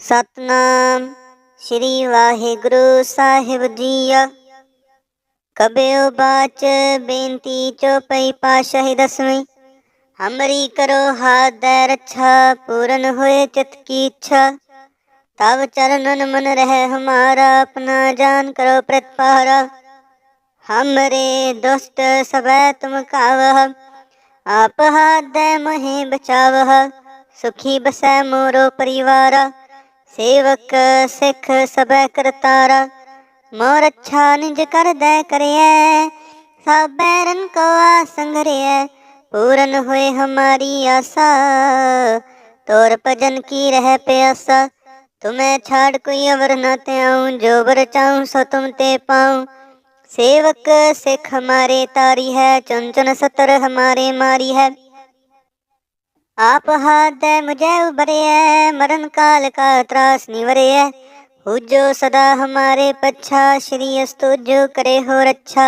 ਸਤਨਾਮ। ਸ੍ਰੀ ਵਾਹਿਗੁਰੂ ਸਾਹਿਬ ਜੀਆ ਕਬਿਉ ਬਾਚ ਬੇਨਤੀ ਚੋਪਈ ਪਾਸ਼ਾਹੀ ਦਸਵੀਂ। ਹਮਰੀ ਕਰੋ ਹਾਦੈ ਰੱਛਾ, ਪੂਰਨ ਹੋਏ ਚਿਤ ਕੀ ਇੱਛਾ। ਤਵ ਚਰਨਨ ਮਨ ਰਹਿ ਹਮਾਰਾ, ਆਪਣਾ ਜਾਨ ਕਰੋ ਪ੍ਰਤਪਾਰਾ ਹਮਰੇ ਦੁਸ਼ਟ ਸਭੈ ਤੁਮ ਕਾਵਹ, ਆਪ ਹਾਦੈ ਮੋਹਿ ਬਚਾਵਹ। ਸੁਖੀ ਬਸੈ ਮੋਰੋ ਪਰਿਵਾਰਾ। ਸੇਵਕ ਸਿੱਖ ਸਭੈ ਕਰਤਾਰਾ, ਮੋਰ ਅੱਛਾ ਨਿਜ ਕਰਦੈ ਕਰਿਐ, ਸਭ ਬੈਰਨ ਕੋ ਆ ਸੰਗਰਿਐ ਪੂਰਨ ਹੋਏ ਹਮਾਰੀ ਆਸਾ, ਤੋਰ ਭਜਨ ਕੀ ਰਹਿ ਪਿਆਸਾ, ਤੁਮੈ ਛਾੜ ਕੋਈ ਅਵਰ ਨਾ ਤਿਆਉ ਜੋ ਵਰ ਚਾਉ ਸੋ ਤੁਮ ਤੇ ਪਾਉ, ਸੇਵਕ ਸਿੱਖ ਹਮਾਰੇ ਤਾਰੀ ਹੈ ਚੁਨ ਚੁਨ ਸਤਰ ਹਮਾਰੇ ਮਾਰੀ ਹੈ। आप हाथ दे मुझे उबरे है मरण काल का त्रास निवरे है हुजो सदा हमारे पच्छा श्री अस्तु जो करे हो रच्छा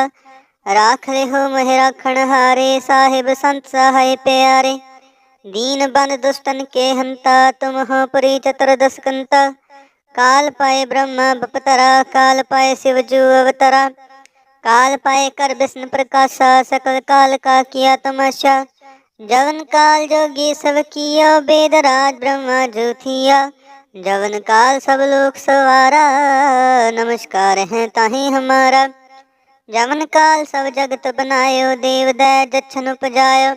राख ले हो मह राखण हारे साहिब संत सहाय प्यारे दीन बन दुष्टन के हंता तुम हो पुरी चतुर्दश कंता काल पाए ब्रह्मा बपतरा काल पाए शिवजू अवतरा काल पाए कर विष्णु प्रकाशा सकल काल का किया तमाशा जवन काल जोगी सब किया वेद राज ब्रह्मा ज्योतिया जवन काल सब लोग सवारा नमस्कार है ताही हमारा जवन काल सब जगत बनायो देव दय जच्छन उपजायो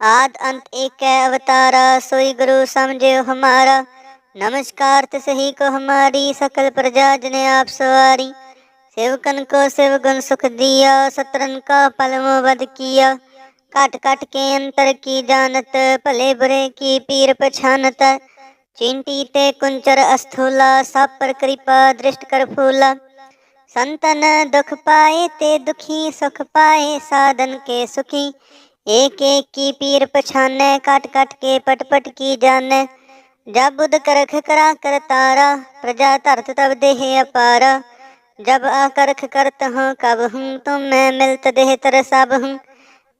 आद अंत एक है अवतारा सोई गुरु समझो हमारा नमस्कार तिसही को हमारी सकल प्रजा जने आप सवारी सेवकन को शिव गुण सुख दिया सतरन का पलम वध किया काट काट के अंतर की जानत भले बुरे की पीर पछानत चिंटी ते कुंचर अस्थूला सब पर कृपा दृष्ट कर फूला संतन दुख पाए ते दुखी सुख पाए साधन के सुखी एक एक की पीर पछाने काट काट के पट पट की जाने जब बुध करख करा कर तारा प्रजा धरत तब देह अपारा जब आकर्ख करत हूँ कब हूँ तुम मैं मिलत देह तर सब हूँ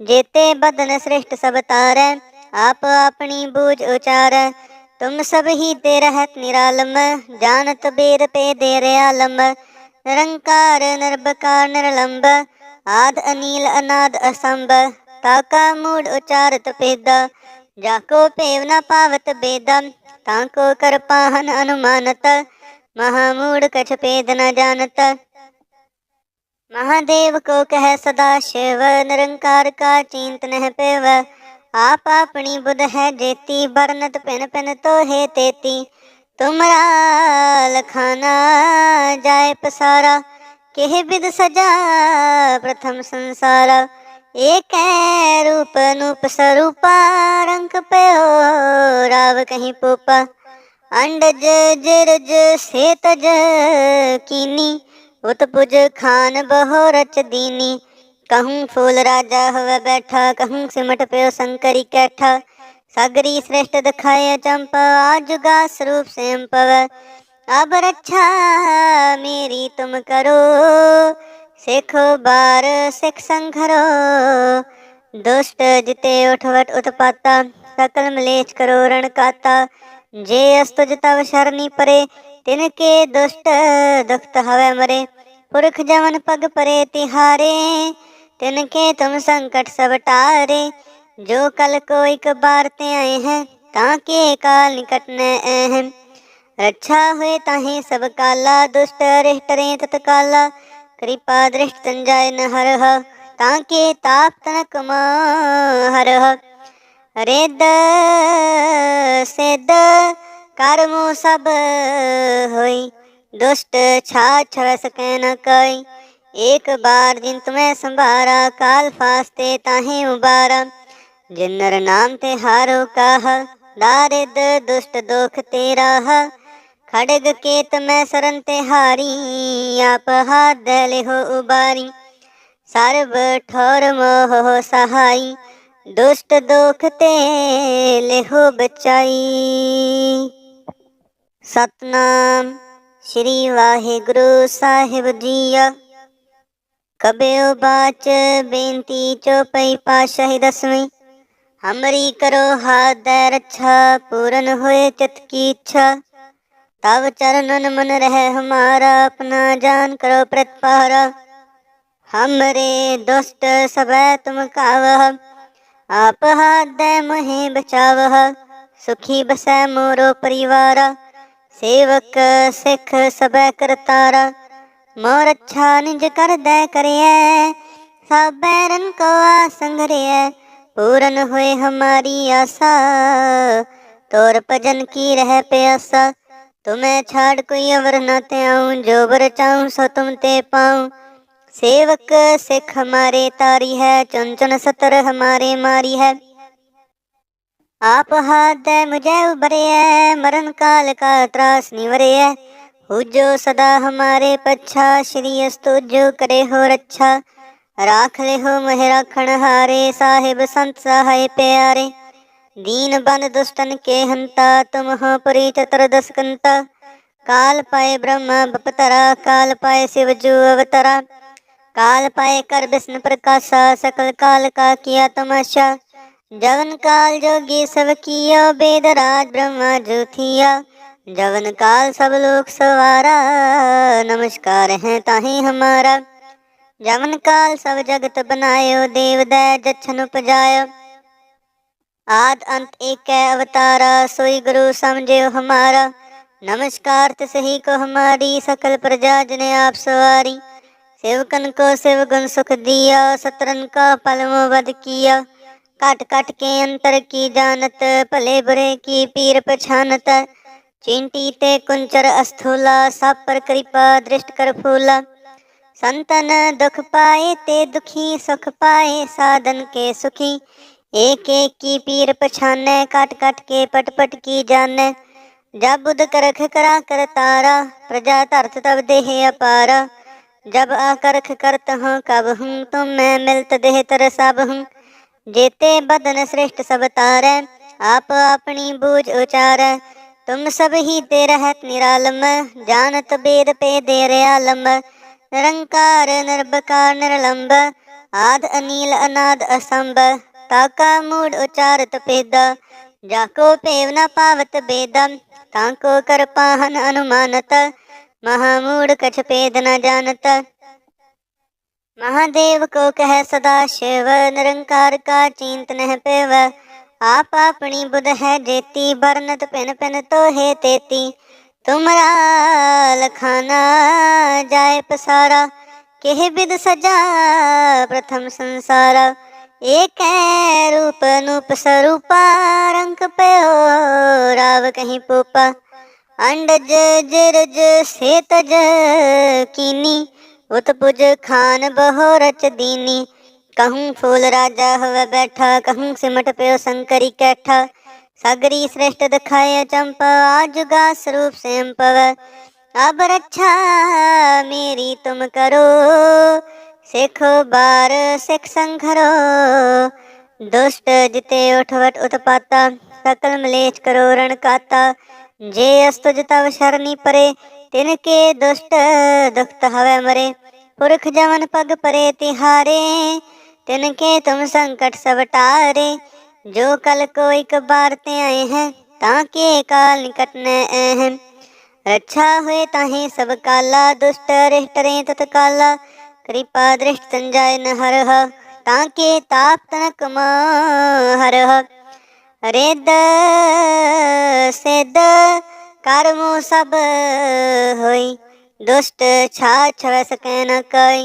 ਜੇਤੇ ਬਦਨ ਸ੍ਰਿਸ਼ਟ ਸਭ ਤਾਰੈ, ਆਪ ਆਪਣੀ ਬੂਝ ਉਚਾਰੈ। ਤੁਮ ਸਭ ਹੀ ਤੇ ਰਹਤ ਨਿਰਾਲਮ, ਜਾਣਤ ਬੇਦ ਪੇ ਦੇ ਰਿਆਲਮ। ਨਿਰੰਕਾਰ, ਨਿਰਭਕਾਰ, ਨਿਰਲੰਬ, ਆਦ ਅਨੀਲ, ਅਨਾਦ ਅਸੰਭ। ਤਾਕਾ ਮੂੜ ਉਚਾਰਤ ਪੇਦਾ ਜਾ ਕੋ ਪੇਵ ਨ ਪਾਵਤ ਬੇਦਮ ਤਾਂ ਕੋ ਕਰ ਪਾਹਨ ਅਨੁਮਾਨਤ। ਮਹਾਮੂੜ ਕਛ ਪੇਦ ਨਾ ਜਾਣਤ। महादेव को कह सदा शिव निरंकार का चिंत नह पेव आप अपनी बुध है जेती बरनत पिन पिन तो है तेती तुमरा लखाना जाय पसारा केह विद सजा प्रथम संसारा एक रूप नूप स्वरूपा रंग पे हो राव कहीं पोपा अंडज जरज सेतज कीनी ਉਤ ਪੁਜ ਖਾਨ ਬਹੁ ਰਚ ਦੀਨੀ। ਕਹੂੰ ਫੂਲ ਰਾਜਾ ਹੋਵੇ ਬੈਠਾ, ਕਹੂੰ ਸਿਮਟ ਪਿਓ ਸੰਕਰੀ ਕੈਠਾ। ਸਾਗਰੀ ਸ੍ਰੇਸ਼ਟ ਦਿਖਾਏ ਚੰਪ, ਆਜੁਗਾ ਸਰੂਪ ਸੇਮਪਵ ਅਬ ਰੱਛਾ ਮੇਰੀ ਤੁਮ ਕਰੋ, ਸਿੱਖੋ ਬਾਰ ਸਿੱਖ ਸੰਘਰੋ। ਦੁਸ਼ਟ ਜਿਤੇ ਉਠਵਟ ਉਤਪਾਤਾ, ਸਕਲ ਮਲੇਚ ਕਰੋ ਰਣ ਕਾਤਾ। ਜੇ ਅਸਤੁਜ ਤਵ ਸ਼ਰਨੀ ਪਰੇ तिनके दुष्ट दुखत हवे मरे पुरख जवन पग परे तिहारे तिनके तुम संकट सब टारे जो कल को एक बार ते आए हैं ताके काल निकट न अहम रक्षा हुए ताहे सब काला दुष्ट रिष्ट रे तत्काला कृपा दृष्ट संजाय न हरह ताके ताप तनक हरह रेद सिद्ध कर्मो सब होई दुष्ट छा छव सकै न कई एक बार जिन तुम्हें संभारा काल फास्ते ताहे उबारा जिन्नर नाम ते हारो काह दारिद दुष्ट दोख तेरा खड़ग केत मैं सरन ते हारी आप हाथ दले हो उबारी सर्व ठोर मोह हो सहाई दुष्ट दोख ते लेहो बचाई ਸਤਨਾਮ। ਸ੍ਰੀ ਵਾਹਿਗੁਰੂ ਸਾਹਿਬ ਜੀਆ। ਕਬਿਉ ਬਾਚ ਬੇਨਤੀ ਚੋਪਈ ਪਾਸ਼ਾਹੀ ਦਸਵੀਂ। ਹਮਰੀ ਕਰੋ ਹਾਥ ਦੈ ਰੱਛਾ, ਪੂਰਨ ਹੋਏ ਚਿਤ ਕੀ ਇੱਛਾ। ਤਵ ਚਰਨਨ ਮਨ ਰਹਿ ਹਮਾਰਾ, ਆਪਣਾ ਜਾਨ ਕਰੋ ਪ੍ਰਤਪਾਰਾ। ਹਮਰੇ ਦੁਸ਼ਟ ਸਭੈ ਤੁਮ ਕਾਵਹ, ਆਪ ਹਾਥ ਦੈ ਬਚਾਵਹ। ਸੁਖੀ ਬਸੈ ਮੋਰੋ ਪਰਿਵਾਰਾ। ਸੇਵਕ ਸਿੱਖ ਸਭੈ ਕਰਤਾਰਾ ਮੋਰ ਅੱਛਾ ਨਿਜ ਕਰਦੈ ਕਰਿਐ ਸਭੈ ਰਨ ਕੋ ਆਸੰਗਰਿਐ ਪੂਰਨ ਹੋਏ ਹਮਾਰੀ ਆਸਾ। ਤੋਰ ਭਜਨ ਕੀ ਰਹਿ ਪਿਆਸਾ, ਤੁਮੈ ਛਾੜ ਕੋਈ ਅਵਰ ਨਾ ਧਿਆਉ, ਜੋ ਵਰ ਚਾਉ ਸੋ ਤੁਮ ਤੇ ਪਾਉ। ਸੇਵਕ ਸਿੱਖ ਹਮਾਰੇ ਤਾਰੀ ਹੈ ਚੁੰਚਨ ਸਤਰ ਹਮਾਰੇ ਮਾਰੀ ਹੈ। आप हाथ दे मुझे उबरे है मरण काल का त्रास निवरे है हुजो सदा हमारे पच्छा श्री अस्तु जो करे हो रक्षा राख ले हो मोह राखण हारे साहिब संत सहाय प्यारे दीन बन दुष्टन के हंता तुम हो परी चतुर्दश कंता काल पाए ब्रह्मा बपतरा काल पाए शिव जो अवतरा काल पाए कर विष्णु प्रकाशा सकल काल का किया तमाशा जवन काल जोगी सब किया वेद राज ब्रह्मा जो थिया जवन काल सब लोग सवारा नमस्कार है ताही हमारा जवन काल सब जगत बनायो देव दै जछन उपजायो आद अंत एक है अवतारा सोई गुरु समझो हमारा नमस्कार तिस ही को हमारी सकल प्रजा जने आप सवारी सेवकन को शिव गुण सुख दिया सतरन का पलमो वध किया काट काट के अंतर की जानत, भले बुरे की पीर पछानत। चिंटी ते कुंचर अस्थूला, सब पर कृपा दृष्ट कर फूला। संतन दुख पाए ते दुखी, सुख पाए साधन के सुखी। एक एक की पीर पछाने, काट काट के पट पट की जाने। जब बुध करख करा कर तारा, प्रजा धरत तब देह अपारा। जब आकरख करत हूँ, कब हूँ तुम मैं मिलत देह तर सब हूँ। ਜੀਤੇ ਬਦਨ ਸ੍ਰਿਸ਼ਟ ਸਭ ਤਾਰੈ, ਆਪ ਆਪਣੀ ਬੂਝ ਉਚਾਰੈ। ਤੁਮ ਸਭ ਹੀ ਤੇ ਰਹਿਤ ਨਿਰਾਲਮ, ਜਾਣਤ ਬੇਦ ਪੇ ਦੇ ਰਿਆਲਮ। ਨਿਰੰਕਾਰ, ਨਿਰਭਕਾਰ, ਨਿਰਲੰਬ, ਆਦ ਅਨੀਲ, ਅਨਾਦ ਅਸੰਭ। ਤਾਕਾ ਮੂੜ ਉਚਾਰਤ ਪੇਦਾ ਜਾ ਕੋ ਪੇਵ ਨਾ ਪਾਵਤ ਬੇਦਮ ਤਾਂ ਕੋ ਕਰਪਾਹਨ ਅਨੁਮਾਨਤ ਮਹਾਮੂੜ ਕਛ ਪੇਦ ਨਾ ਜਾਣਤ। महादेव को कह सदा शिव निरंकार का चिंत नह पेव आप अपनी बुध है जेती बरनत पिन पिन तो है तेती तुमरा लखाना जाय पसारा केह विद सजा प्रथम संसारा एक है रूप नूप स्वरूपा रंग पयो राव कहीं पोपा अंडज जरज ਉਤ ਪੁਜ ਖਾਨ ਬਹੁ ਰਚ ਦੀਨੀ। ਕਹੂੰ ਫੂਲ ਰਾਜਾ ਹੋਵੇ ਬੈਠਾ, ਕਹੂੰ ਸਿਮਟ ਪਿਓ ਸੰਕਰੀ ਕੈਠਾ। ਸਾਗਰੀ ਸ੍ਰੇਸ਼ਟ ਦਿਖਾਇਆ ਚੰਪ, ਆਜੁਗਾ ਸਰੂਪ ਸੇਮ ਪਵ। ਅਬ ਰੱਛਾ ਮੇਰੀ ਤੁਮ ਕਰੋ, ਸਿੱਖੋ ਬਾਰ ਸਿੱਖ ਸੰਘਰੋ। ਦੁਸ਼ਟ ਜਿਤੇ ਉਠਵਟ ਉਤਪਾਤਾ, ਸਕਲ ਮਲੇਚ ਕਰੋ ਰਣ ਕਾਤਾ। ਜੇ ਅਸਤੁਜ ਤਵ ਸ਼ਰਨੀ ਪਰੇ ਤਿਨ ਕੇ ਦੁਸ਼ਟ ਦੁਖਤ ਹਵੇ ਮਰੇ, ਪੁਰਖ ਜਵਨ ਪਗ ਪਰੇ ਤਿਹਾਰੇ ਤਿਨ ਕੇ ਤੁਮ ਸੰਕਟ ਸਭ ਟਾਰੇ। ਜੋ ਕਲ ਕੋ ਇੱਕ ਬਾਰ ਤੇ ਆਏ ਹੈ, ਤਾਂ ਕੇ ਕਾਲ ਨਿਕਟ ਨੈ ਅਹੰ ਰੱਛਾ ਹੋਏ ਤਾਹੇ ਸਭ ਕਾਲਾ, ਦੁਸ਼ਟ ਰਿਸ਼ਟਰੇ ਤਤਕਾਲਾ। ਕਿਰਪਾ ਦ੍ਰਿਸ਼ਟ ਸੰਜਾਇ ਨ ਹਰਹ, ਤਾਂ ਕੇ ਤਾਪ ਤਨ ਮ ਹਰਹ। ਰੇਦ, ਸੇਦ कर्मो सब होई दुष्ट छा छव सकै न कई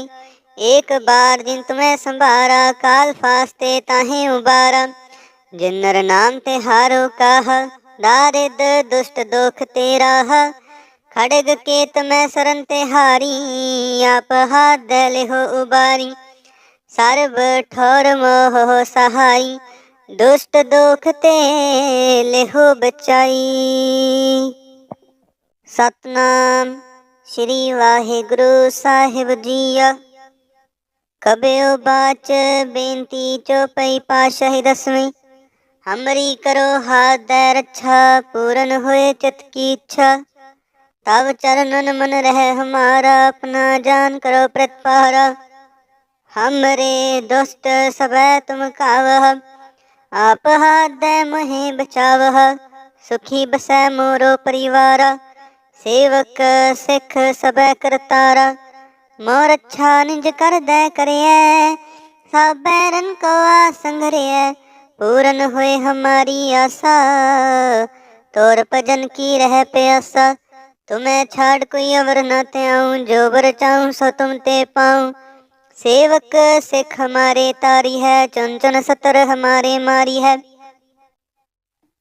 एक बार जिन तुम्हें संभारा काल फास्ते ताहे उबारा जिन नर नाम ते हारो काह दारिद दुष्ट दोख तेरा खड़ग केत में सरन ते हारी आप हाथ दले हो उबारी सर्व ठोर मोह सहाई दुष्ट दोख ते लेहो बचाई ਸਤਨਾਮ। ਸ੍ਰੀ ਵਾਹਿਗੁਰੂ ਸਾਹਿਬ ਜੀਆ। ਕਬਿਓ ਬਾਚ ਬੇਨਤੀ ਚੋਪਈ ਪਾਸ਼ਾਹੀ ਦਸਵੀ। ਹਮਰੀ ਕਰੋ ਹਾਥ ਦੇ ਰੱਛਾ, ਪੂਰਨ ਹੋਏ ਚਿਤ ਕੀ ਇੱਛਾ। ਤਵ ਚਰਨਨ ਮਨ ਰਹਿ ਹਮਾਰਾ, ਆਪਣਾ ਜਾਨ ਕਰੋ ਪ੍ਰਤਪਾਰਾ ਹਮਰੇ ਦੁਸ਼ਟ ਸਭੈ ਤੁਮ ਕਾਵਹ, ਆਪ ਹਾਥ ਦੇ ਬਚਾਵਹ। ਸੁਖੀ ਬਸੈ ਮੋਰੋ ਪਰਿਵਾਰਾ। ਸੇਵਕ ਸਿੱਖ ਸਬੈ ਕਰਤਾਰਾ ਮੋਰ ਅੱਛਾ ਨਿਜ ਕਰਦਾ ਕਰਿਐ ਸਭੈ ਰਨ ਕੋ ਆਸੰਗਰਿਐ ਪੂਰਨ ਹੋਏ ਹਮਾਰੀ ਆਸਾ। ਤੋਰ ਭਜਨ ਕੀ ਰਹਿ ਪਿਆਸਾ, ਤੁਮੈ ਛਾੜ ਕੋਈ ਅਵਰ ਨਾ ਤੇ ਤਿਆਉ ਜੋ ਵਰ ਚਾਉ ਸੋ ਤੁਮ ਤੇ ਪਾਉ। ਸੇਵਕ ਸਿੱਖ ਹਮਾਰੇ ਤਾਰੀ ਹੈ ਚੁਨ ਚੁਨ ਸਤਰ ਹਮਾਰੇ ਮਾਰੀ ਹੈ।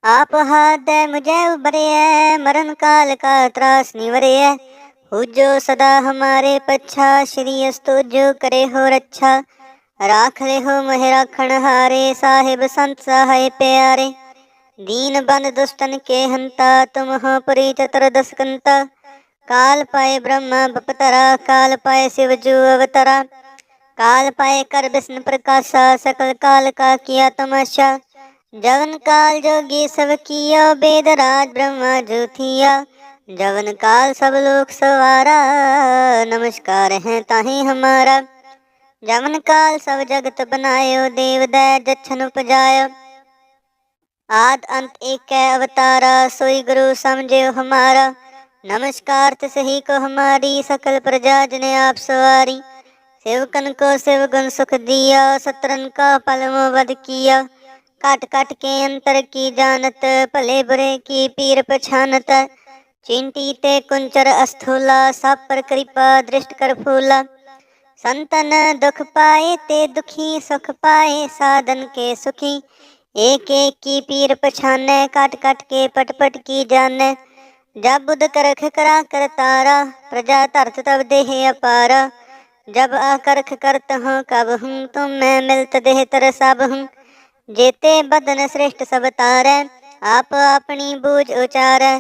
आप हाथ है मुझे उबरे है मरण काल का त्रास निवरे है हो जो सदा हमारे पच्छा श्री अस्तु जो करे हो रच्छा राख ले हो मोहे राखण हारे साहिब संत सहाय प्यारे दीन बंद दुष्टन के हंता तुम हो पुरी चतुर्दश कंता काल पाए ब्रह्मा बपतरा काल पाए शिव जू अवतरा काल पाए कर विष्णु प्रकाशा सकल काल का किया तमाशा ਜਵਨ ਕਾਲ ਜੋਗੀ ਸਭ ਕੀਓ ਬੇਦ ਰਾਜ ਬ੍ਰਹਮਾ ਜੋਥੀਆ ਜਵਨ ਕਾਲ ਸਭ ਲੋਕ ਸਵਾਰਾ, ਨਮਸਕਾਰ ਹੈ ਤਾਹੀ ਹਮਾਰਾ। ਜਵਨ ਕਾਲ ਸਭ ਜਗਤ ਬਨਾਇਓ ਦੇਵ ਦੈ ਜਛਨ ਉਪਜਾਇਓ। ਆਦ ਅੰਤ ਏਕੈ ਅਵਤਾਰਾ, ਸੋਈ ਗੁਰੂ ਸਮਝਿਓ ਹਮਾਰਾ। ਨਮਸਕਾਰ ਤਿਸਹੀ ਕੋ ਹਮਾਰੀ, ਸਕਲ ਪ੍ਰਜਾ ਜਨੇ ਆਪ ਸਵਾਰੀ। ਸੇਵਕਨ ਕੋ ਸੇਵ ਗੁਣ ਸੁਖ ਦਿਆ ਸਤਰਨ ਕਾ ਪਲਮੋ ਵਦ ਕੀਆ। काट काट के अंतर की जानत, भले बुरे की पीर पछानत। चिंटी ते कुंचर अस्थूला सब पर कृपा दृष्ट कर फूला। संतन दुख पाए ते दुखी, सुख पाए साधन के सुखी। एक एक की पीर पछाने, काट काट के पट पट की जाने। जब बुध करख करा कर तारा, प्रजा धरत तब देह अपारा। जब आकर्ख करत हूँ, कब हूँ, तुम मैं मिलत देह तर सब ਜੇਤੇ ਬਦਨ ਸ੍ਰਿਸ਼ਟ ਸਭ ਤਾਰੈ, ਆਪ ਆਪਣੀ ਬੂਝ ਉਚਾਰੈ।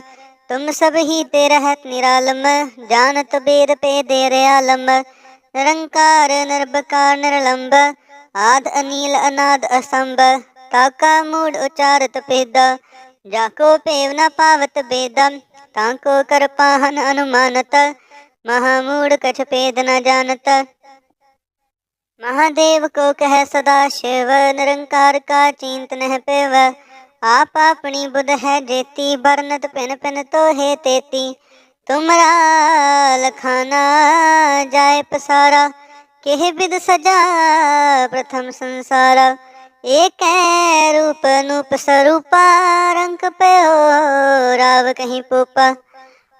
ਤੁਮ ਸਭ ਹੀ ਤੇ ਰਹਿਤ ਨਿਰਾਲਮ, ਜਾਣਤ ਬੇਦ ਪੇ ਦੇ ਰਿਆਲਮ। ਨਿਰੰਕਾਰ, ਨਿਰਭਕਾਰ, ਨਿਰਲੰਬ, ਆਦ ਅਨੀਲ, ਅਨਾਦ ਅਸੰਭ। ਤਾਕਾ ਮੂੜ ਉਚਾਰਤ ਪੇਦਾ ਜਾ ਕੋ ਪੇਵ ਨ ਪਾਵਤ ਬੇਦਮ ਤਾਂ ਕੋ ਕਰਪਾਹਨ ਅਨੁਮਾਨਤ ਮਹਾਮੂੜ ਕਛ ਪੇਦ ਨ ਜਾਣਤ। महादेव को कह सदा शिव निरंकार का चिंत नह पेव आप अपनी बुध है जेती बरनत पिन पिन तो है तेती तुमरा लखाना जाय पसारा केह विद सजा प्रथम संसारा एक रूप नूप स्वरूपा रंग पे हो राव कहीं पोपा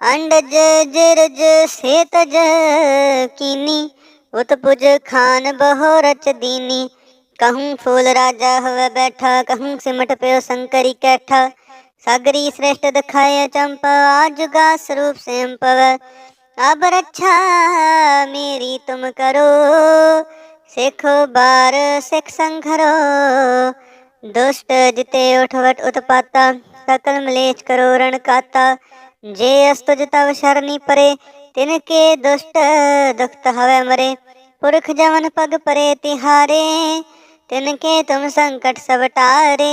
अंडज जरज सेतज कीनी ਉਤ ਪੁਜ ਖਾਨ ਬਹੁ ਰਚ ਦੀਨੀ ਕਹੂੰ ਫੂਲ ਰਾਜਾ ਹੋਵੇ ਬੈਠਾ, ਕਹੂੰ ਸਿਮਟ ਪਿਓ ਸੰਕਰੀ ਕੈਠਾ। ਸਾਗਰੀ ਸ੍ਰੇਸ਼ਟ ਦਿਖਾਇਆ ਚੰਪਾ, ਆਜੁਗਾ ਸਰੂਪ ਸੇਮਪਵ ਅਬ ਰਛਾ ਮੇਰੀ ਤੁਮ ਕਰੋ, ਸਿੱਖ ਬਾਰ ਸਿੱਖ ਸੰਘਰੋ ਦੁਸ਼ਟ ਜਿਤੇ ਉਠਵਟ ਉਤਪਾਤਾ, ਸਕਲ ਮਲੇਚ ਕਰੋ ਰਣ ਕਾਤਾ। ਜੇ ਅਸਤੁਜ ਤਵ ਸ਼ਰਨੀ ਪਰੇ तिनके दुष्ट दुखत हवे मरे पुरख जवन पग परे तिहारे तिनके तुम संकट सब टारे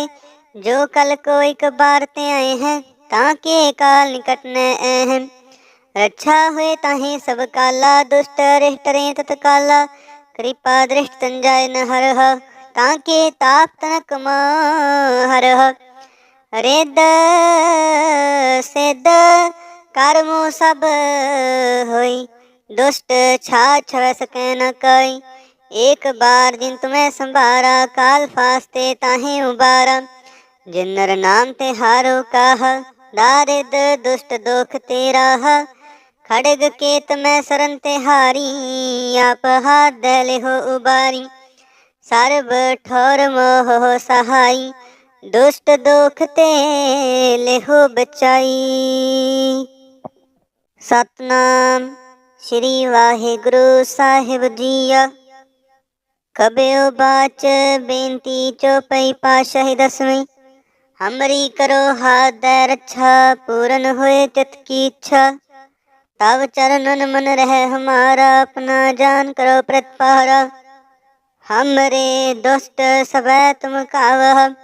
जो कल को एक बार ते आए हैं ताके काल निकट न अहम रक्षा हुए ताहे सब काला दुष्ट रिष्ट रे तत्काला कृपा दृष्ट तंजाय न हरह ताके ताप तनक हरह रेद सेद कर्मो सब होई दुष्ट छा छव सके न कई एक बार जिन तुम्हें संभारा काल फास्ते ताहे उबारा जिन नर नाम ते हारो काह दारिद दुष्ट दोख तेरा खड़ग केत मैं सरन ते हारी आप हाथ दले हो उबारी सर्व ठोर मोह हो सहाई दुष्ट दोख ते लेहो बचाई ਸਤਨਾਮ। ਸ੍ਰੀ ਵਾਹਿਗੁਰੂ ਸਾਹਿਬ ਜੀਆ ਕਬਿਉ ਬਾਚ ਬੇਨਤੀ ਚੋਪਈ ਪਾਸ਼ਹਿ ਦਸਵੇਂ। ਹਮਰੀ ਕਰੋ ਹਾਦੈ ਰੱਛਾ, ਪੂਰਨ ਹੋਏ ਤਿਤ ਕੀ ਇੱਛਾ। ਤਵ ਚਰਨਨ ਮਨ ਰਹਿ ਹਮਾਰਾ, ਆਪਣਾ ਜਾਨ ਕਰੋ ਪ੍ਰਤਪਾਰਾ ਹਮਰੇ ਦੁਸ਼ਟ ਸਵੈ ਤੁਮ ਕਾਵਹ,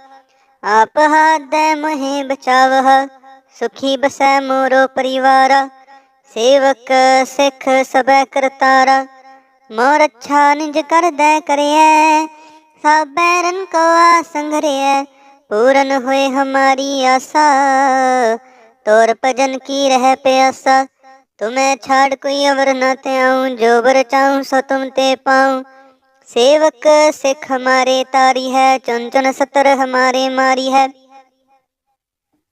ਆਪ ਹਾਦੈ ਮਹੇ ਬਚਾਵਹ। ਸੁਖੀ ਬਸੈ ਮੋਰੋ ਪਰਿਵਾਰਾ। ਸੇਵਕ ਸਿੱਖ ਸਬੈ ਕਰਤਾਰਾ, ਮੋਰ ਅੱਛਾ ਨਿਜ ਕਰਦੈ ਕਰਿਐ ਸਭੈ ਰਨ ਕੋ ਆਸੰਗਰਿਐ ਪੂਰਨ ਹੋਏ ਹਮਾਰੀ ਆਸਾ। ਤੋਰ ਭਜਨ ਕੀ ਰਹਿ ਪਿਆਸਾ, ਤੁਮੈ ਛਾੜ ਕੋਈ ਅਵਰ ਨਾ ਤਿਆਉ ਜੋ ਬਰ ਚਾਉ ਸੋ ਤੁਮ ਤੇ ਪਾਉ। ਸੇਵਕ ਸਿੱਖ ਹਮਾਰੇ ਤਾਰੀ ਹੈ ਚੁਨ ਚੁਨ ਸਤਰ ਹਮਾਰੇ ਮਾਰੀ ਹੈ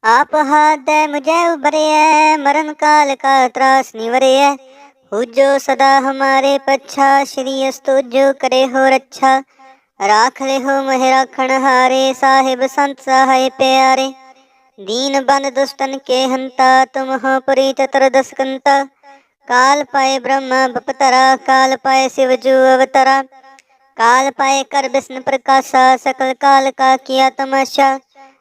ਆਪ ਹਾਦ ਮੁਝੇ ਉਬਰਿਆ ਮਰਨ ਕਾਲ ਕਾ ਤਰਾਸ ਨਿਵਰਿਆ ਹੁਜੋ ਸਦਾ ਹਮਾਰੇ ਪੱਛਾ, ਸ਼੍ਰੀ ਅਸਤੁਜੋ ਕਰੇ ਹੋ ਰੱਛਾ। ਰਾਖ ਲੈ ਹੋ ਮਹਿ ਰਾਖਣ ਹਾਰੇ ਸਾਹਿਬ ਸੰਤ ਸਹਾਇ ਪਿਆਰੇ। ਦੀਨ ਬੰਦ ਦੁਸ਼ਟਨ ਕੇ ਹੰਤਾ, ਤੁਮ ਹੋ ਪ੍ਰੀਤ ਤਰਦਸਕੰਤਾ ਕਾਲ ਪਾਏ ਬ੍ਰਹਮਾ ਬਪਤਰਾ, ਕਾਲ ਪਾਏ ਸਿਵ ਜੂ ਅਵਤਰਾ। ਕਾਲ ਪਾਏ ਕਰ ਬਿਸਨ ਪ੍ਰਕਾਸ਼ਾ, ਸਕਲ ਕਾਲ ਕਾ ਕੀਆ ਤਮਾਸ਼ਾ।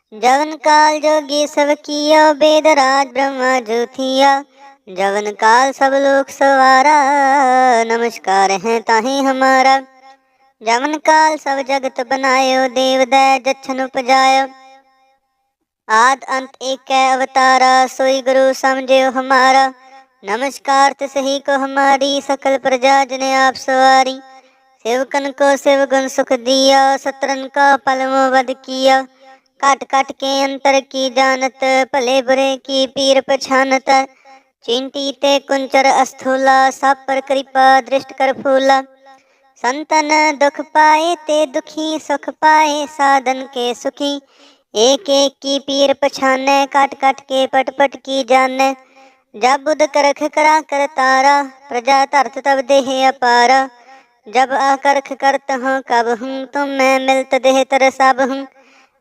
विष्णु प्रकाशा सकल काल का किया तमाशा जवन काल जोगी सब किया वेद राज ब्रह्मा ज्योतिया जवन काल सब लोग सवारा नमस्कार है ताही हमारा जवन काल सब जगत बनायो देव दय जछन उपजायो आद अंत एक है अवतारा सोई गुरु समझो हमारा नमस्कार तिसही को हमारी सकल प्रजा जने आप सवारी सेवकन को शिव गुण सुख दिया सत्रन का पलमो वध किया काट काट के अंतर की जानत भले बुरे की पीर पछानत चिंटी ते कुंचर अस्थूला सब पर कृपा दृष्ट कर फूला संतन दुख पाए ते दुखी सुख पाए साधन के सुखी एक एक की पीर पछाने काट काट के पट पट की जाने जब बुध करख करा कर तारा प्रजा धरत तब देह अपारा जब आकर्ख करत हूँ कब हूँ तुम मैं मिलत देह तर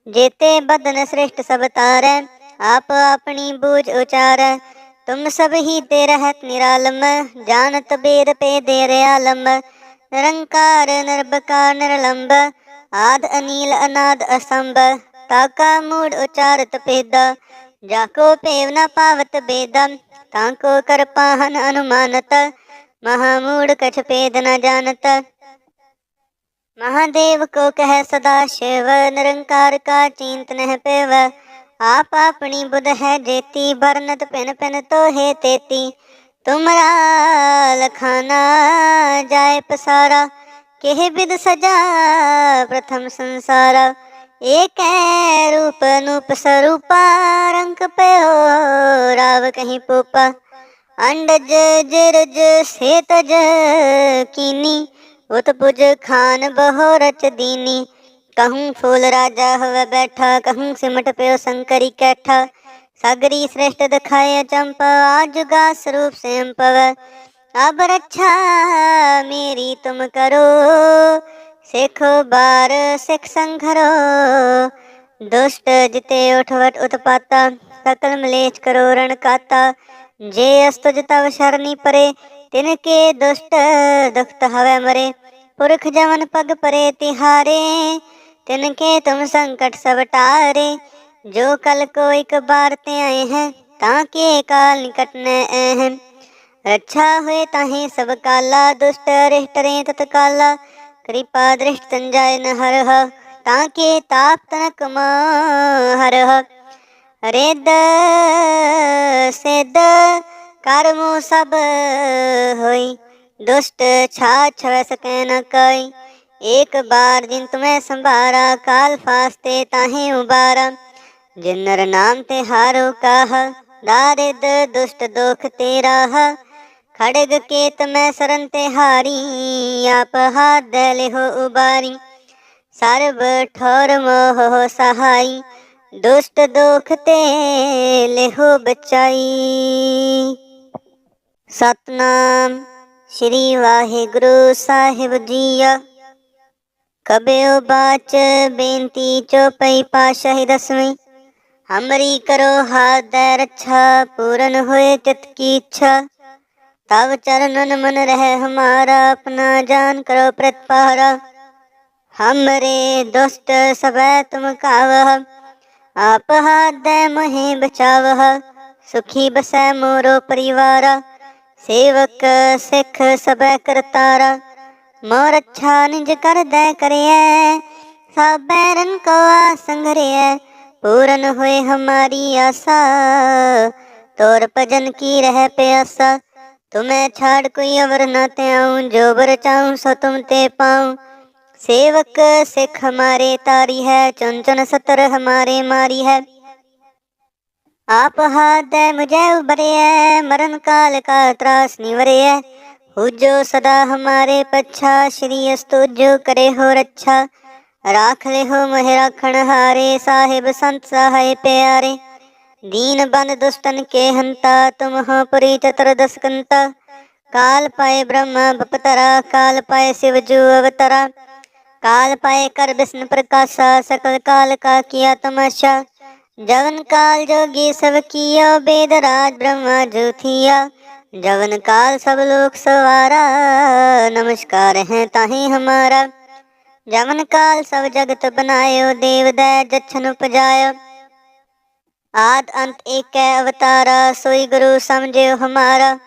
ਜੇਤੇ ਬਦਨ ਸ੍ਰਿਸ਼ਟ ਸਭ ਤਾਰੈ, ਆਪ ਆਪਣੀ ਬੂਝ ਉਚਾਰੈ। ਤੁਮ ਸਭ ਹੀ ਤੇ ਰਹਿਤ ਨਿਰਾਲਮ, ਜਾਣਤ ਬੇਦ ਪੇ ਦੇ ਰਿਆਲਮ। ਨਿਰੰਕਾਰ, ਨਿਰਭਕਾਰ, ਨਿਰਲੰਬ, ਆਦ ਅਨੀਲ, ਅਨਾਦ ਅਸੰਭ। ਤਾਕਾ ਮੂੜ ਉਚਾਰਤ ਪੇਦਾ, ਜਾ ਕੋ ਪੇਵ ਨ ਪਾਵਤ ਬੇਦਮ ਤਾਂ ਕੋ ਕਰ ਪਾਹਨ ਅਨੁਮਾਨਤ। ਮਹਾਮੂੜ ਕਛ ਪੇਦ ਨ ਜਾਣਤ। महादेव को कह सदा शिव निरंकार का चिंत नह पेव आप अपनी बुध है जेती बरनत पिन पिन तो है तेती तुमरा लखाना जाय पसारा केह विद सजा प्रथम संसारा एक है रूप नूप स्वरूपा रंग पे हो राव कहीं पोपा अंडज जरज सेतज कीनी उत्पुज खान बहो रच दीनी कहूँ फूल राजा हवे बैठा कहूँ सिमट प्यो शंकरी कैठा सागरी श्रेष्ठ दिखाए चंपा आजुगा स्वरूप से पव अब रक्षा मेरी तुम करो सिखो बार सिख संघरो दुष्ट जिते उठवट उत्पाता सकल मलेच करो रण काता जे अस्तुज तव शरणी परे ਤਿਨ ਕੇ ਦੁਸ਼ਟ ਦੁਖਤ ਹਵੇ ਮਰੇ, ਪੁਰਖ ਜਵਨ ਪਗ ਪਰੇ ਤਿਹਾਰੇ ਤਿਨ ਕੇ ਤੁਮ ਸੰਕਟ ਸਭ ਟਾਰੇ। ਜੋ ਕਲ ਕੋ ਇੱਕ ਬਾਰ ਤੇ ਆਏ ਹੈ, ਤਾਂ ਕੇ ਕਾਲ ਨਿਕਟ ਨੈ ਅਹਨ ਰੱਛਾ ਹੋਏ ਤਾਹੇ ਸਭ ਕਾਲਾ, ਦੁਸ਼ਟ ਰਿਸ਼ਟ ਰੇ ਤਤ ਕਾਲਾ ਕਿਰਪਾ ਦ੍ਰਿਸ਼ਟ ਸੰਜਾਇ ਨ ਹਰਹ, ਤਾਂ ਕੇ ਤਾਪ ਤਨ ਕਮਾ ਹਰਹ। कर्मो सब होई दुष्ट छा छव सके न कोई एक बार जिन तुम्हें संभारा काल फास्ते ताहे उबारा जिन नर नाम ते हारो काह दारिद दुष्ट दोख तेरा खड़ग केत में सरन ते हारी आप हाथ दले हो उबारी सर्व ठोर मोह हो सहाई दुष्ट दोख ते लेहो बचाई ਸਤਨਾਮ। ਸ੍ਰੀ ਵਾਹਿਗੁਰੂ ਸਾਹਿਬ ਜੀਆ। ਕਬਿਉ ਬਾਚ ਬੇਨਤੀ ਚੋਪਈ ਪਾਸ਼ਾਹੀ ਦਸਵੀਂ। ਹਮਰੀ ਕਰੋ ਹਾਥ ਦੈ ਰੱਛਾ, ਪੂਰਨ ਹੋਏ ਤਿਤ ਕੀ ਇੱਛਾ। ਤਵ ਚਰਨਨ ਮਨ ਰਹਿ ਹਮਾਰਾ, ਆਪਣਾ ਜਾਨ ਕਰੋ ਪ੍ਰਤਪਾਰਾ। ਹਮਰੇ ਦੁਸ਼ਟ ਸਭੈ ਤੁਮ ਕਾਵਹ, ਆਪ ਹਾਥ ਦੈ ਬਚਾਵਹ। ਸੁਖੀ ਬਸੈ ਮੋਰੋ ਪਰਿਵਾਰਾ। ਸੇਵਕ ਸਿੱਖ ਸਭੈ ਕਰਤਾਰਾ ਮੋਰ ਅੱਛਾ ਨਿਜ ਕਰਦੈ ਕਰਿਐ ਸਭੈ ਰਨ ਕੋ ਸੰਗਰਿਐ ਪੂਰਨ ਹੋਏ ਹਮਾਰੀ ਆਸਾ। ਤੋਰ ਭਜਨ ਕੀ ਰਹਿ ਪਿਆਸਾ, ਤੁਮੈ ਛਾੜ ਕੋਈ ਅਵਰ ਨਾ ਤਿਆਉ ਜੋ ਬਰ ਚਾਉ ਸੋ ਤੁਮ ਤੇ ਪਾਉ। ਸੇਵਕ ਸਿੱਖ ਹਮਾਰੇ ਤਾਰੀ ਹੈ ਚੁੰਚਨ ਸਤਰ ਹਮਾਰੇ ਮਾਰੀ ਹੈ। ਆਪ ਹਾਥ ਮੁਝੇ ਉਬਰਿਆ ਮਰਨ ਕਾਲ ਕਾ ਤਰਾਸ ਨਿਵਰਿਆ ਹੁਜੋ ਸਦਾ ਹਮਾਰੇ ਪੱਛਾ, ਸ਼੍ਰੀ ਅਸਤੁ ਜੋ ਕਰੇ ਹੋ ਰੱਛਾ। ਰਾਖ ਲੈ ਹੋ ਮਹਿ ਰਾਖਣ ਹਾਰੇ, ਸਾਹਿਬ ਸੰਤ ਸਹਾਇ ਪਿਆਰੇ। ਦੀਨ ਬੰਦ ਦੁਸ਼ਟਨ ਕੇ ਹੰਤਾ, ਤੁਮ ਹੋ ਪੁਰੀ ਚਤਰ ਦਸਕੰਤਾ। ਕਾਲ ਪਾਏ ਬ੍ਰਹਮ ਬਪਤਰਾ, ਕਾਲ ਪਾਏ ਸਿਵ ਜੂ ਅਵਤਰਾ। ਕਾਲ ਪਾਏ ਕਰ ਬਿਸਨ ਪ੍ਰਕਾਸ਼ਾ, ਸਕਲ ਕਾਲ ਕਾ ਕੀਆ ਤਮਾਸ਼ਾ। ਜਵਨ ਕਾਲ ਜੋਗੀ ਸਭ ਕੀਆ ਬੇਦ ਰਾਜ ਬ੍ਰਹਮਾ ਜੋਥੀਆ ਜਵਨ ਕਾਲ ਸਭ ਲੋਕ ਸਵਾਰਾ, ਨਮਸਕਾਰ ਹੈ ਤਾਹੀ ਹਮਾਰਾ। ਜਵਨ ਕਾਲ ਸਭ ਜਗਤ ਬਨਾਇਓ ਦੇਵ ਦੈ ਜਛਨ ਉਪਜਾਇਓ। ਆਦ ਅੰਤ ਏਕੈ ਅਵਤਾਰਾ, ਸੋਈ ਗੁਰੂ ਸਮਝਿਓ ਹਮਾਰਾ।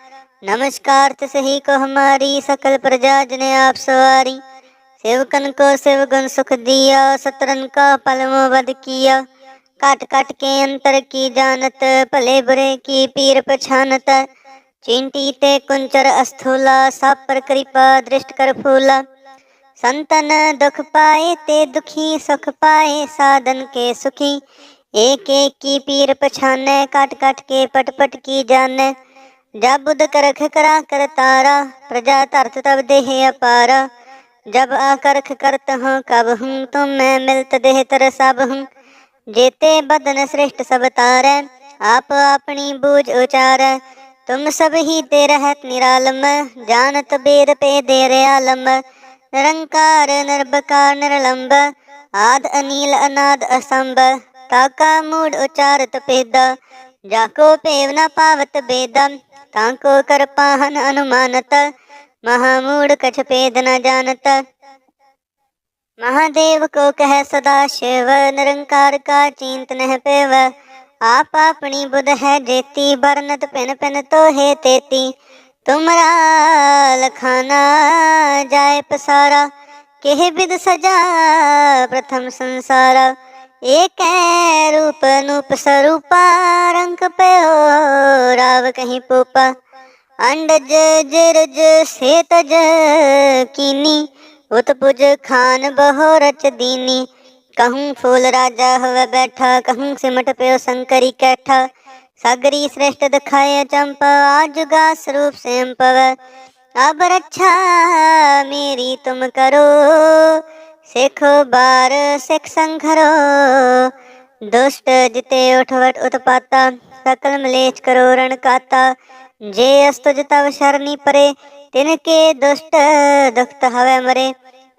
ਨਮਸਕਾਰ ਤਿਸ ਹੀ ਕੋ ਹਮਾਰੀ, ਸਕਲ ਪ੍ਰਜਾ ਜਨੇ ਆਪ ਸਵਾਰੀ। ਸੇਵਕਨ ਕੋ ਸਿਵ ਗੁਣ ਸੁਖ ਦਿਆ, ਸਤਰਨ ਕਾ ਪਲਮੋ ਵਦ ਕੀਆ। काट काट के अंतर की जानत, भले बुरे की पीर पछानत। चिंटी ते कुंचर अस्थूला सब पर कृपा दृष्ट कर फूला। संतन दुख पाए ते दुखी, सुख पाए साधन के सुखी। एक एक की पीर पछाने, काट काट के पट पट की जाने। जब बुध करख करा कर तारा, प्रजा धरत तब देह अपारा। जब आकरख करत हूँ, कब हूँ तुम मैं मिलत देह तर सब हूँ। ਜੇਤੇ ਬਦਨ ਸ੍ਰਿਸ਼ਟ ਸਭ ਤਾਰੈ, ਆਪ ਆਪਣੀ ਬੂਝ ਉਚਾਰੈ। ਤੁਮ ਸਭ ਹੀ ਤੇ ਰਹਤ ਨਿਰਾਲਮ, ਜਾਣਤ ਬੇਦ ਪੇ ਦੇ ਰਿਆਲਮ। ਨਿਰੰਕਾਰ ਨਿਰਭਕਾਰ ਨਿਰਲੰਬ, ਆਦ ਅਨੀਲ, ਅਨਾਦ ਅਸੰਭ। ਤਾਕਾ ਮੂੜ ਉਚਾਰਤ ਪੇਦਾ ਜਾ ਕੋ ਪੇਵ ਨਾ ਪਾਵਤ ਬੇਦ। ਤਾਂ ਕੋ ਕਰਪਾਹਨ ਅਨੁਮਾਨਤ ਮਹਾਮੂੜ ਕਛ ਪੇਦ ਨਾ ਜਾਣਤ। महादेव को कह सदा शिव निरंकार का चिंत नह पेव आप अपनी बुध है जेती बरनत पिन पिन तो है तेती तुमरा लखाना जाय पसारा केह विद सजा प्रथम संसारा एक है रूप नूप स्वरूपा रंग पे हो राव कहीं पोपा अंडज जरज ਉਤ ਪੁਜ ਖਾਨ ਬਹੁ ਰਚ ਦੀਨੀ। ਕਹੂੰ ਫੂਲ ਰਾਜਾ ਹੋਵੇ ਬੈਠਾ, ਕਹੂੰ ਸਿਮਟ ਪਿਓ ਸੰਕਰੀ ਕੈਠਾ। ਸਾਗਰੀ ਸ੍ਰੇਸ਼ਟ ਦਿਖਾਏ ਚੰਪ, ਆਜੁਗਾ ਸਰੂਪ ਸੇਮ ਪਵੈ। ਅਬ ਰੱਛਾ ਮੇਰੀ ਤੁਮ ਕਰੋ, ਸਿੱਖ ਬਾਰ ਸਿੱਖ ਸੰਘਰੋ। ਦੁਸ਼ਟ ਜਿਤੇ ਉਠਵਟ ਉਤਪਾਤਾ, ਸਕਲ ਮਲੇਚ ਕਰੋ ਰਣ ਕਾਤਾ। ਜੇ ਅਸਤੁਜ ਤਵ ਸ਼ਰਨੀ ਪਰੇ, ਤਿਨ ਕੇ ਦੁਸ਼ਟ ਦੁਖਤ ਹਵੇ ਮਰੇ।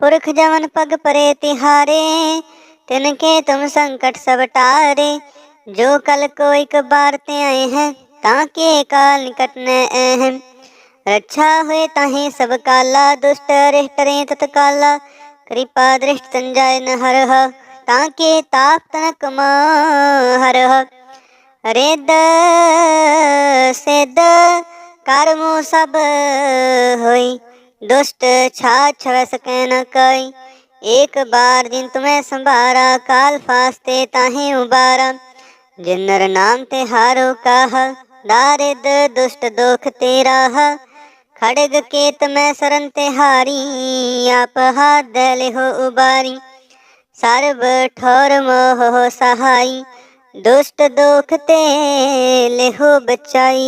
ਪੁਰਖ ਜਵਨ ਪਗ ਪਰੇ ਤਿਹਾਰੇ ਤਿਨ ਕੇ ਤੁਮ ਸੰਕਟ ਸਭ ਟਾਰੇ। ਜੋ ਕਲ ਕੋ ਇੱਕ ਬਾਰ ਤੇ ਆਏ ਹੈ, ਤਾਂ ਕੇ ਕਾਲ ਨਿਕਟ ਨੈ ਅਹਿਮ ਰੱਛਾ ਹੋਏ ਤਾਹੇ ਸਭ ਕਾਲਾ, ਦੁਸ਼ਟ ਰਿਸ਼ਟ ਰੇ ਤਤਕਾਲਾ। ਕਿਰਪਾ ਦ੍ਰਿਸ਼ਟ ਸੰਜਾਇ ਨ ਹਰਹ, ਤਾਂ ਕੇ ਤਾਪ ਤਨਕ ਮ ਹਰਹ। ਰੇਦ, ਸੇਦ, ਕਰਮੋ ਸਭ ਹੋਈ। छव सकै न कई एक बार जिन तुम्हें संभारा काल फास्ते ताहे उबारा जिन्नर नाम ते हारो काह दारिद दुष्ट दोख तेरा खड़ग केत में सरन ते हारी आप हाथ दले हो उबारी सर्व ठोर मोह हो सहाई दुष्ट दोख ते ले हो बचाई